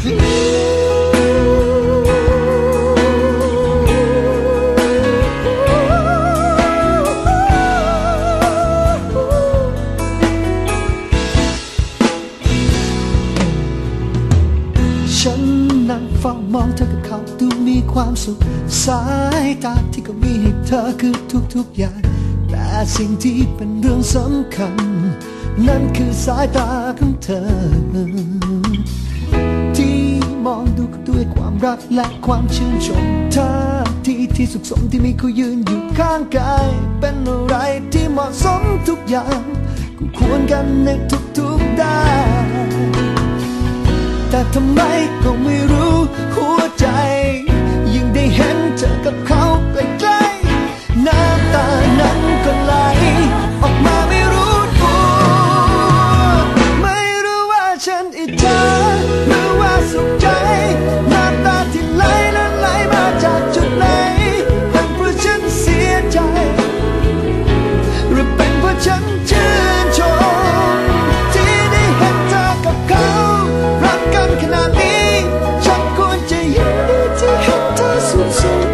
ฉันนั่งเฝ้ามองเธอกับเขาดูมีความสุข สายตาที่ก็มีให้เธอคือทุกๆอย่าง แต่สิ่งที่เป็นเรื่องสำคัญ นั่นคือสายตาของเธอ รักและความชื่นชมเธอที่ที่สุขสมที่มีเขายืนอยู่ข้างกาย เป็นอะไรที่เหมาะสมทุกอย่างกูควรกันในทุกๆด้านแต่ทำไมก็ไม่รู้หัวใจ ยิ่งได้เห็นเธอกับเขาใกล้ So.